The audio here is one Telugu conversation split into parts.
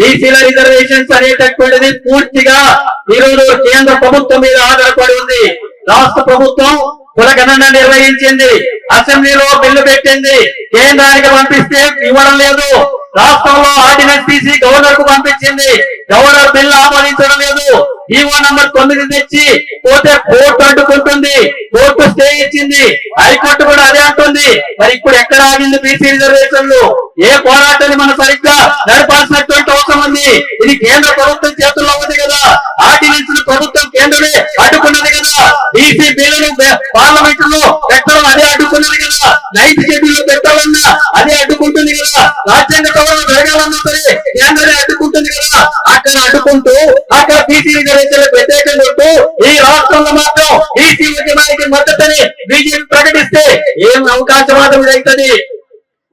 బీసీల రిజర్వేషన్స్ అనేటటువంటిది పూర్తిగా ఈరోజు కేంద్ర ప్రభుత్వం మీద ఆధారపడి ఉంది. రాష్ట్ర ప్రభుత్వం కులగణన నిర్వహించింది. అసెంబ్లీలో బిల్లు పెట్టింది. కేంద్రానికి పంపిస్తే ఇవ్వడం లేదు. రాష్ట్రంలో ఆర్డినెన్స్ తీసి గవర్నర్కు పంపించింది. గవర్నర్ బిల్లు ఆమోదించడం లేదు. ఈవో నంబర్ తొమ్మిది తెచ్చి పోతే కోర్టు అడ్డుకుంటుంది. కోర్టు స్టే ఇచ్చింది. హైకోర్టు కూడా అదే అంటుంది. మరి ఇప్పుడు ఎక్కడ ఆగింది బీసీ రిజర్వేషన్లు? ఏ పోరాటాన్ని మనం సరిగ్గా నడపాల్సినటువంటి ఉంది ఇది కేంద్ర ప్రభుత్వం చేతుల్లో ఉంది కదా. ఆర్డినెన్స్ ప్రభుత్వం కేంద్రమే అడ్డుకున్నది కదా. బీసీ బిల్లును పార్లమెంట్లో పెట్టడం అదే అడ్డుకున్నది కదా. నైట్ షెడ్యూల్ పెట్టాలన్నా అదే అడ్డుకుంటుంది కదా. రాజ్యాంగ సవరణ జరగాలన్నా సరే కేంద్రమే అడ్డుకుంటుంది కదా. అక్కడ అడ్డుకుంటూ అక్కడ బీసీ రిజర్వేషన్లకు వ్యతిరేకంగా ఉంటూ ఈ రాష్ట్రంలో మాత్రం బీసీ ఉద్యమానికి మద్దతని బీజేపీ ప్రకటిస్తే ఏం అవకాశవాదం జరుగుతుంది?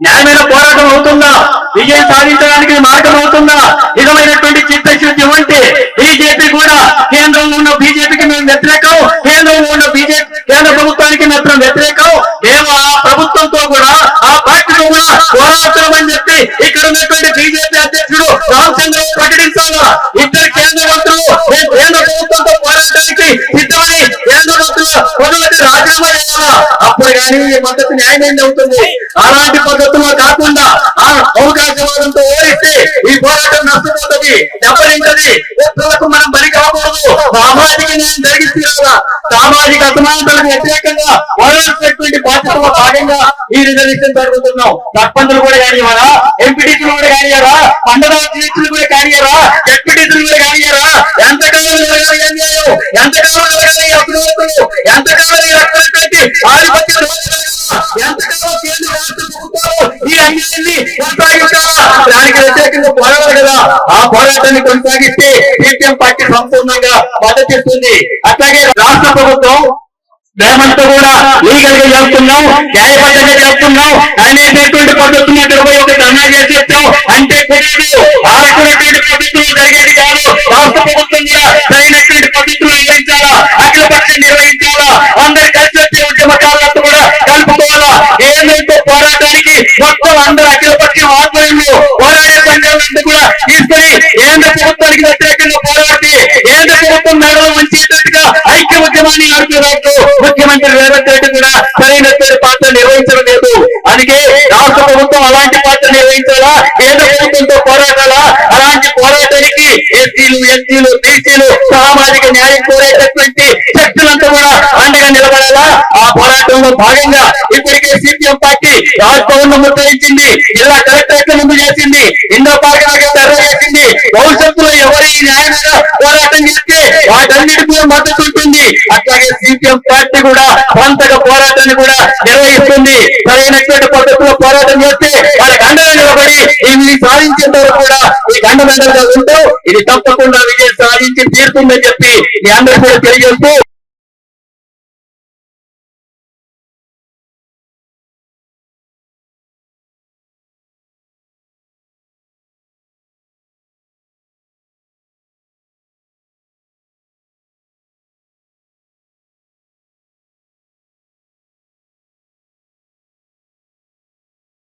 న్యాయమైన పోరాటం అవుతుందా? విజయం సాధించడానికి మార్గం అవుతుందా? నిజమైనటువంటి చిత్తశుద్ధి ఉంటే బీజేపీ కూడా కేంద్రంలో ఉన్న బీజేపీకి మేము వ్యతిరేకం కేంద్రంలో ఉన్న బీజేపీ కేంద్ర ప్రభుత్వానికి మాత్రం వ్యతిరేకం. మేము ఆ ప్రభుత్వంతో కూడా ఆ పార్టీతో కూడా పోరాడుతున్నామని చెప్పి ఇక్కడ ఉన్నటువంటి బీజేపీ అధ్యక్షుడు రామచంద్ర ప్రకటించాలా? ఇద్దరు కానీ ఈ మద్దతు న్యాయమైంది అవుతుంది. అలాంటి పద్ధతుల్లో కాకుండా ఆ అవకాశవాదంతో ఓడిస్తే ఈ పోరాటం నష్టపోతుంది దెబ్బతింటది. వ్యక్తులకు మనం బలి కాకూడదు. సామాజిక న్యాయం జరిగి తీరాలా సామాజిక అసమానతలకు వ్యతిరేకంగా పోరాడుతున్నటువంటి బాధ్యతలో భాగంగా ఈ రిజర్వేషన్ జరుగుతున్నాం. సర్పంచులు కూడా కానివ్వరా ఎంపీటీసీలు కూడా కానివ్వరా మండల అధ్యక్షులు కూడా కానివ్వరా ఎంపీటీసీలు కూడా కానివ్వరా? ఎంతకాలం జరగాలి అన్యాయం? ఎంతకాలం జరగాలి అభివృద్ధులు ఎంత కొనసాగించాలా దానికి వ్యతిరేకంగా పోరాడాలి కదా. ఆ పోరాటాన్ని కొనసాగిస్తే సిపిఎం పార్టీ సంపూర్ణంగా మద్దతిస్తుంది అట్లాగే రాష్ట్ర ప్రభుత్వం మేమంతా కూడా లీగల్గా చేస్తున్నాం న్యాయబద్ధంగా చేస్తున్నాం. అనేటటువంటి పద్ధతులు ఇరవై ఒకటి ధర్నా చేసి చెప్తాం అంటే తెలియదు ఆడుకున్నటువంటి పద్ధతులు జరిగేది కాదు. రాష్ట్ర ప్రభుత్వం కూడా సరైనటువంటి పద్ధతులు నిర్వహించాలా అఖిల పక్షం నిర్వహించాలా? అందరు కలిసి వచ్చే ఉద్యమకారులతో కూడా కలుపుకోవాలా? ఏదైతే పోరాటానికి మొత్తం అందరూ అఖిల పక్షం ఆధ్వర్యంలో పోరాడే సంఘాలంతా కూడా తీసుకొని కేంద్ర ప్రభుత్వానికి వ్యతిరేకంగా పోరాడి కేంద్ర ప్రభుత్వం మెడలు వంచేటట్టుగా ఐక్య ఉద్యమాన్ని నడుపుతున్నట్టు ముఖ్యమంత్రి రేవంత్ రెడ్డి కూడా సరైన పాత్ర నిర్వహించడం లేదు. అందుకే రాష్ట్ర ప్రభుత్వం అలాంటి పాత్ర నిర్వహించాలా? కేంద్ర ప్రభుత్వంతో పోరాటాలా? అలాంటి పోరాటానికి ఎస్సీలు ఎస్టీలు బీసీలు సామాజిక న్యాయం కోరేటటువంటి శక్తులంతా కూడా అండగా నిలబడాలా? ఆ పోరాటంలో భాగంగా ఇప్పటికే సిపిఎం పార్టీ రాజ్భవన్లో ముద్రించింది జిల్లా కలెక్టరేట్ ముందు చేసింది ఇందో పార్టీ ధర్నా చేసింది. భవిష్యత్తులో ఎవరు న్యాయమైన పోరాటం చేస్తే వాటన్నిటికీ మద్దతు ఉంటుంది. అట్లాగే సిపిఎం పార్టీ కూడా స్వంతగా పోరాటాన్ని కూడా నిర్వహిస్తుంది. సరైనటువంటి పద్ధతిలో పోరాటం చేస్తే వాళ్ళకి అండగా నిలబడి దీన్ని సాధించేంత వరకు కూడా ఈ గండమెండలుగా ఉంటూ ఇది తప్పకుండా విజయం సాధించి తీరుతుందని చెప్పి మీ అందరూ కూడా తెలియజేస్తూ